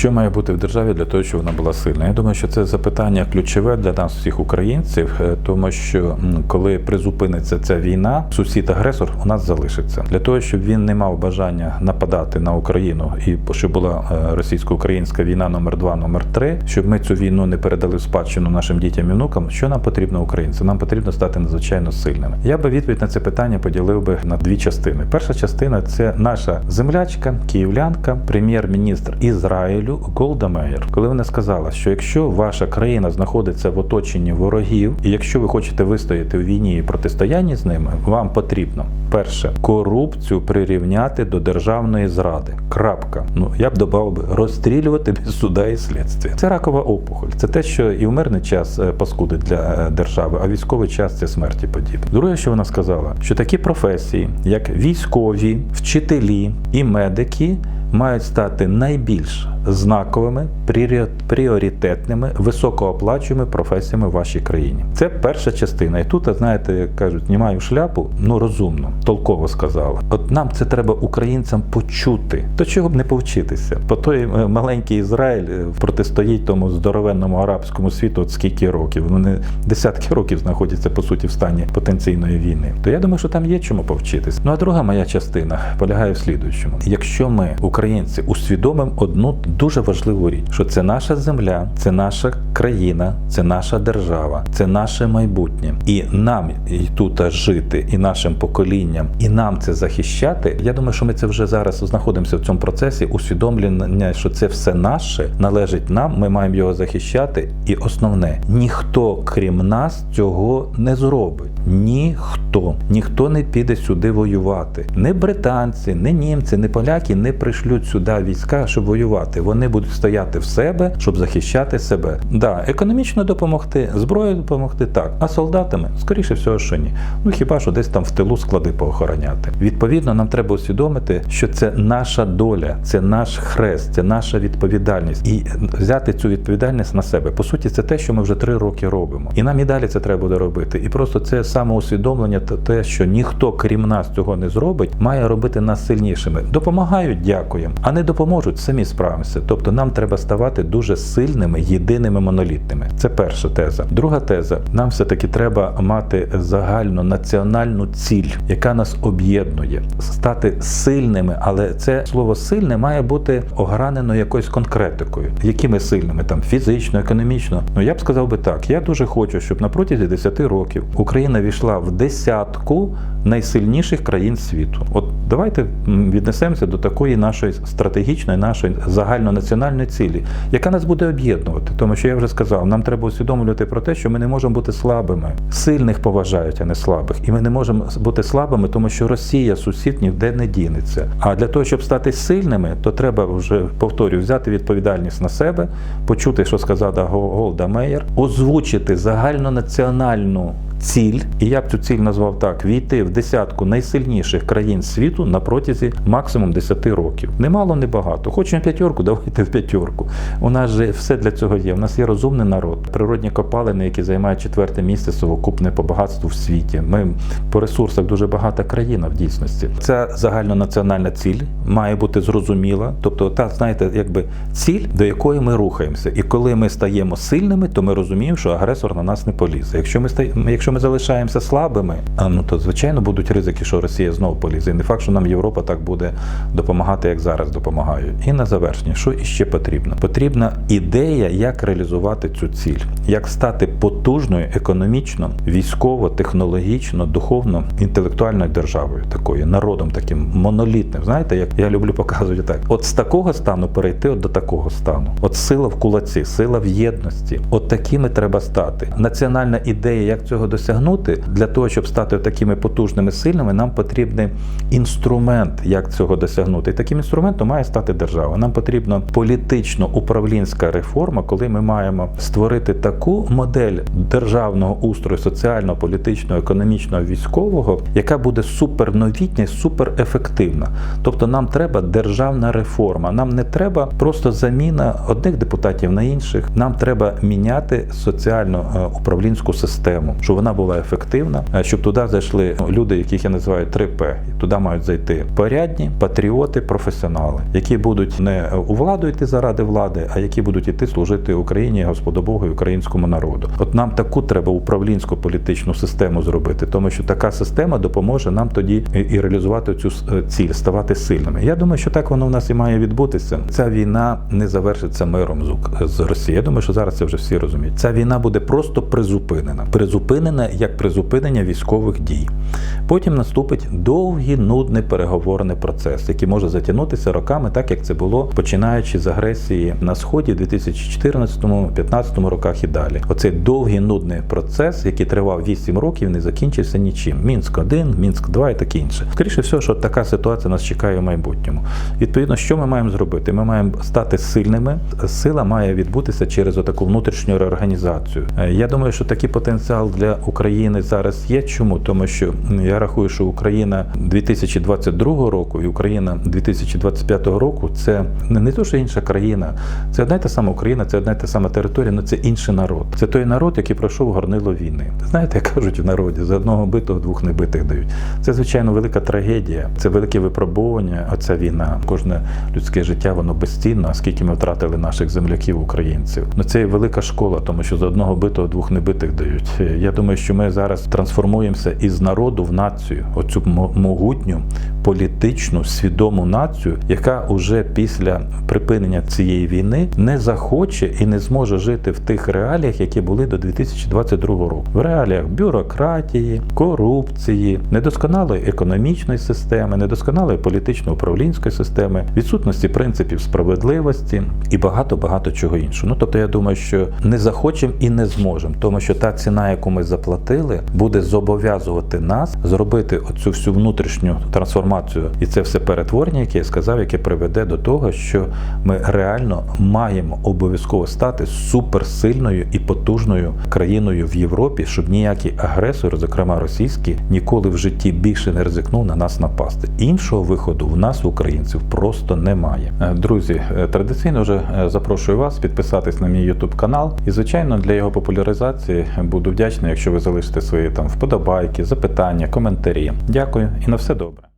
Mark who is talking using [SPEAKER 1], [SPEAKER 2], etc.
[SPEAKER 1] Що має бути в державі для того, щоб вона була сильна? Я думаю, що це запитання ключове для нас, всіх українців, е, тому що коли призупиниться ця війна, сусід-агресор у нас залишиться для того, щоб він не мав бажання нападати на Україну і щоб була е, російсько-українська війна номер 2 номер 3 щоб ми цю війну не передали в спадщину нашим дітям і внукам. Що нам потрібно українцям? Нам потрібно стати надзвичайно сильними. Я би відповідь на це питання поділив би на дві частини. Перша частина це наша землячка, київлянка, прем'єр-міністр Ізраїлю Голда Меєр, коли вона сказала, що якщо ваша країна знаходиться в оточенні ворогів, і якщо ви хочете вистояти у війні і протистоянні з ними, вам потрібно перше корупцію прирівняти до державної зради. Крапка. Ну я б додав би розстрілювати без суда і слідства. Це ракова опухоль. Це те, що і в мирний час е, паскудить для е, держави, а військовий час це смерті подібне. Друге, що вона сказала, що такі професії, як військові, вчителі і медики, мають стати найбільш знаковими, пріоритетними, високооплачуваними професіями в вашій країні. Це перша частина. І тут, знаєте, як кажуть, знімаю шляпу, ну розумно, толково сказала. От нам це треба українцям почути. То чого б не повчитися? По той е, маленький Ізраїль е, протистоїть тому здоровенному арабському світу от скільки років. Вони десятки років знаходяться по суті в стані потенційної війни. То я думаю, що там є чому повчитись. Ну а друга моя частина полягає в слідуючому: якщо ми, українці, усвідомимо одну дуже важливу річ, що це наша земля, це наша країна, це наша держава, це наше майбутнє, і нам і тут жити, і нашим поколінням, і нам це захищати. Я думаю, що ми це вже зараз знаходимося в цьому процесі усвідомлення, що це все наше належить нам. Ми маємо його захищати. І основне, ніхто крім нас цього не зробить. Ніхто, ніхто не піде сюди воювати. Не британці, не німці, не поляки не пришлють сюди війська, щоб воювати. Вони будуть стояти в себе, щоб захищати себе. Да, економічно допомогти, зброєю допомогти так. А солдатами, скоріше всього, що ні. Ну хіба що десь там в тилу склади поохороняти. Відповідно, нам треба усвідомити, що це наша доля, це наш хрест, це наша відповідальність, і взяти цю відповідальність на себе. По суті, це те, що ми вже три роки робимо. І нам і далі це треба буде робити. І просто це самоусвідомлення, та те, що ніхто крім нас цього не зробить, має робити нас сильнішими. Допомагають, дякуємо, а не допоможуть, самі справимося. Тобто нам треба ставати дуже сильними, єдиними, монолітними. Це перша теза. Друга теза: нам все-таки треба мати загальну національну ціль, яка нас об'єднує, стати сильними, але це слово сильне має бути огранено якоюсь конкретикою. Якими сильними там фізично, економічно. Ну я б сказав би так. Я дуже хочу, щоб на протязі 10 років Україна війшла в десятку найсильніших країн світу. От давайте віднесемося до такої нашої стратегічної, нашої загальнонаціональної цілі, яка нас буде об'єднувати. Тому що я вже сказав, нам треба усвідомлювати про те, що ми не можемо бути слабими. Сильних поважають, а не слабих. І ми не можемо бути слабими, тому що Росія, сусід, ніде не дінеться. А для того, щоб стати сильними, то треба вже повторюю, взяти відповідальність на себе, почути, що сказала Го- Голда Меєр, озвучити загальнонаціональну ціль, і я б цю ціль назвав так: війти в десятку найсильніших країн світу на протязі максимум 10 років. Немало, не багато. Хочемо п'ятерку, давайте в п'ятерку. У нас же все для цього є. У нас є розумний народ, природні копалини, які займають четверте місце совокупне по багатству в світі. Ми по ресурсах дуже багата країна в дійсності. Ця загальнонаціональна ціль має бути зрозуміла. Тобто, та знаєте, якби ціль, до якої ми рухаємося. І коли ми стаємо сильними, то ми розуміємо, що агресор на нас не полізе. Якщо ми стаємо, якщо ми залишаємося слабими, ну то звичайно будуть ризики, що Росія знову полізе. І не факт, що нам Європа так буде допомагати, як зараз допомагають. І на завершення, що іще потрібно? Потрібна ідея, як реалізувати цю ціль, як стати потужною економічно, військово, технологічно, духовно, інтелектуальною державою, такою народом таким монолітним. Знаєте, як я люблю показувати так: от з такого стану перейти от до такого стану. От сила в кулаці, сила в єдності. От такими треба стати. Національна ідея, як цього досягнути, для того, щоб стати такими потужними, сильними, нам потрібний інструмент, як цього досягнути. І таким інструментом має стати держава. Нам потрібна політично-управлінська реформа, коли ми маємо створити таку модель державного устрою соціального, політичного, економічного, військового, яка буде суперновітня і суперефективна. Тобто нам треба державна реформа. Нам не треба просто заміна одних депутатів на інших. Нам треба міняти соціально е, управлінську систему, щоб вона вона була ефективна, е, щоб туди зайшли люди, яких я називаю 3П. Туди мають зайти порядні, патріоти, професіонали, які будуть не у владу йти заради влади, а які будуть йти служити Україні, Господу Богу і українському народу. От нам таку треба управлінську політичну систему зробити, тому що така система допоможе нам тоді і- реалізувати цю е, ціль, ставати сильними. Я думаю, що так воно в нас і має відбутися. Ця війна не завершиться миром з, Росією. Я думаю, що зараз це вже всі розуміють. Ця війна буде просто призупинена. Призупинена як призупинення військових дій. Потім наступить довгий, нудний переговорний процес, який може затягнутися роками, так як це було починаючи з агресії на сході в 2014-2015 роках і далі. Оцей довгий нудний процес, який тривав 8 років, не закінчився нічим. Мінськ 1 Мінськ 2 і таке інше. Скоріше всього, що така ситуація нас чекає в майбутньому. Відповідно, що ми маємо зробити? Ми маємо стати сильними. Сила має відбутися через отаку внутрішню реорганізацію. Е, Я думаю, що такий потенціал для України зараз є. Чому? Тому що я рахую, що Україна 2022 року і Україна 2025 року це не, то, що інша країна, це одна й та сама Україна, це одна й та сама територія, але це інший народ. Це той народ, який пройшов горнило війни. Знаєте, як кажуть в народі, за одного битого двох небитих дають. Це звичайно велика трагедія, це велике випробування. Оця війна, кожне людське життя, воно безцінно, а скільки ми втратили наших земляків, українців. Ну це є велика школа, тому що за одного битого двох небитих дають. Е, Я думаю, що ми зараз трансформуємося із народу в націю, оцю могутню політичну свідому націю, яка уже після припинення цієї війни не захоче і не зможе жити в тих реаліях, які були до 2022 року. В реаліях бюрократії, корупції, недосконалої економічної системи, недосконалої політично-управлінської системи, відсутності принципів справедливості і багато багато чого іншого. Ну тобто, я думаю, що не захочемо і не зможемо, тому що та ціна, яку ми заплатили, буде зобов'язувати нас зробити оцю всю внутрішню трансформацію і це все перетворення, яке я сказав, яке приведе до того, що ми реально маємо обов'язково стати суперсильною і потужною країною в Європі, щоб ніякий агресор, зокрема російський, ніколи в житті більше не ризикнув на нас напасти. Іншого виходу в нас, українців, просто немає. Е, Друзі, е, традиційно вже е, запрошую вас підписатись на мій YouTube канал. І звичайно, для його популяризації буду вдячний, якщо ви залишите свої там вподобайки, запитання, коментарі. Дякую і на все добре.